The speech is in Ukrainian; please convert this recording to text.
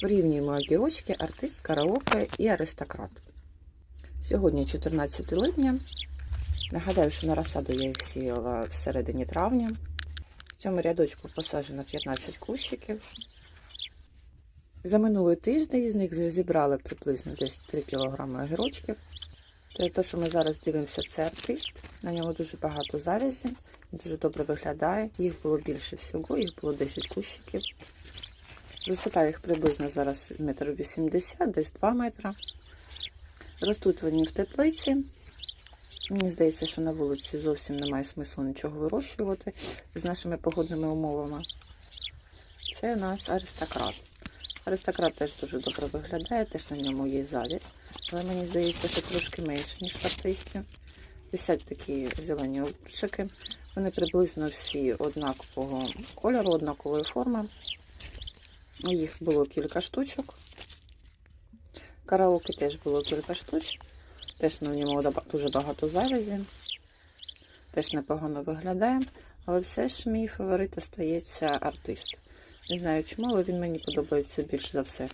Порівнюємо огірочки, артист, караоке і аристократ. Сьогодні 14 липня. Нагадаю, що на розсаду я їх сіяла в середині травня. В цьому рядочку посаджено 15 кущиків. За минулий тиждень з них вже зібрали приблизно десь 3 кг огірочків. Те, що ми зараз дивимося, це артист. На ньому дуже багато завязі, дуже добре виглядає. Їх було більше всього, їх було 10 кущиків. Висота їх приблизно зараз 1,80 м, десь 2 метра. Ростуть вони в теплиці. Мені здається, що на вулиці зовсім немає смислу нічого вирощувати з нашими погодними умовами. Це у нас аристократ. Аристократ теж дуже добре виглядає, теж на ньому є завість. Але мені здається, що трошки менш, ніж в артисті. Висять такі зелені обрушики. Вони приблизно всі однакового кольору, однакової форми. Їх було кілька штучок. Караоке теж було кілька штучок. Теж на ньому дуже багато завязі. Теж непогано виглядає. Але все ж мій фаворит остається артист. Не знаю чому, але він мені подобається більш за все.